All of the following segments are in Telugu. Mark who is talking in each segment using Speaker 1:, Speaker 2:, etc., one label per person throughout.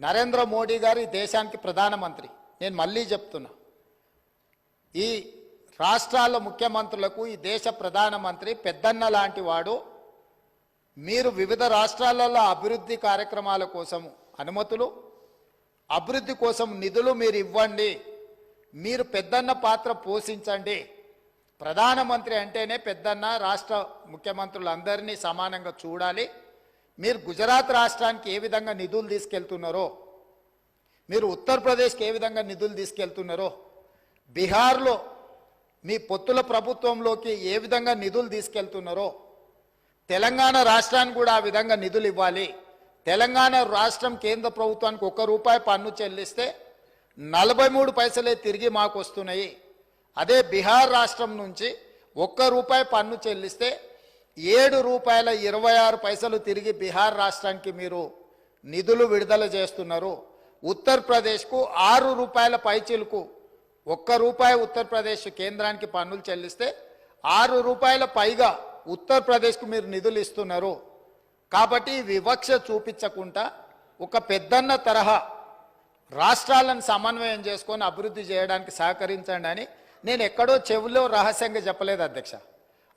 Speaker 1: నరేంద్ర మోడీ గారు ఈ దేశానికి ప్రధానమంత్రి. నేను మళ్ళీ చెప్తున్నా. ఈ రాష్ట్రాల ముఖ్యమంత్రులకు ఈ దేశ ప్రధానమంత్రి పెద్దన్న లాంటి వాడు మీరు వివిధ రాష్ట్రాలలో అభివృద్ధి కార్యక్రమాల కోసం అనుమతులు అభివృద్ధి కోసం నిధులు మీరు ఇవ్వండి మీరు పెద్దన్న పాత్ర పోషించండి. ప్రధానమంత్రి అంటేనే పెద్దన్న రాష్ట్ర ముఖ్యమంత్రులందరినీ సమానంగా చూడాలి. మీరు గుజరాత్ రాష్ట్రానికి ఏ విధంగా నిధులు తీసుకెళ్తున్నారో మీరు ఉత్తరప్రదేశ్కి ఏ విధంగా నిధులు తీసుకెళ్తున్నారో బీహార్లో మీ పొత్తుల ప్రభుత్వంలోకి ఏ విధంగా నిధులు తీసుకెళ్తున్నారో తెలంగాణ రాష్ట్రానికి కూడా ఆ విధంగా నిధులు ఇవ్వాలి. తెలంగాణ రాష్ట్రం కేంద్ర ప్రభుత్వానికి ఒక్క రూపాయి పన్ను చెల్లిస్తే నలభై మూడు పైసలే తిరిగి మాకు వస్తున్నాయి. అదే బీహార్ రాష్ట్రం నుంచి ఒక్క రూపాయి పన్ను చెల్లిస్తే ఏడు రూపాయల ఇరవై ఆరు పైసలు తిరిగి బీహార్ రాష్ట్రానికి మీరు నిధులు విడుదల చేస్తున్నారు. ఉత్తరప్రదేశ్కు ఆరు రూపాయల పైచీలకు ఒక్క రూపాయి ఉత్తరప్రదేశ్ కేంద్రానికి పన్నులు చెల్లిస్తే ఆరు రూపాయల పైగా ఉత్తరప్రదేశ్కు మీరు నిధులు ఇస్తున్నారు. కాబట్టి వివక్ష చూపించకుండా ఒక పెద్దన్న తరహా రాష్ట్రాలను సమన్వయం చేసుకొని అభివృద్ధి చేయడానికి సహకరించండి అని నేను ఎక్కడో చెవిలో రహస్యంగా చెప్పలేదు అధ్యక్ష.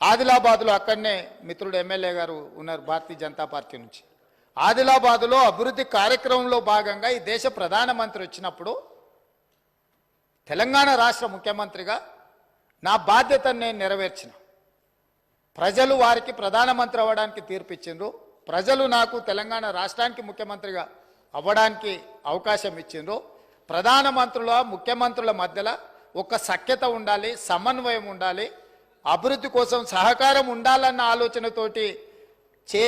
Speaker 1: ఆదిలాబాద్లో అక్కడనే మిత్రుడు ఎమ్మెల్యే గారు ఉన్నారు భారతీయ జనతా పార్టీ నుంచి. ఆదిలాబాద్లో అభివృద్ధి కార్యక్రమంలో భాగంగా ఈ దేశ ప్రధానమంత్రి వచ్చినప్పుడు తెలంగాణ రాష్ట్ర ముఖ్యమంత్రిగా నా బాధ్యతను నేను నెరవేర్చిన. ప్రజలు వారికి ప్రధానమంత్రి అవ్వడానికి తీర్పిచ్చిండ్రు. ప్రజలు నాకు తెలంగాణ రాష్ట్రానికి ముఖ్యమంత్రిగా అవ్వడానికి అవకాశం ఇచ్చిండ్రు. ప్రధానమంత్రుల ముఖ్యమంత్రుల మధ్యలో ఒక సఖ్యత ఉండాలి సమన్వయం ఉండాలి. అభివృద్ధి కోసం సహకారం ఉండాలన్న ఆలోచనతోటి చే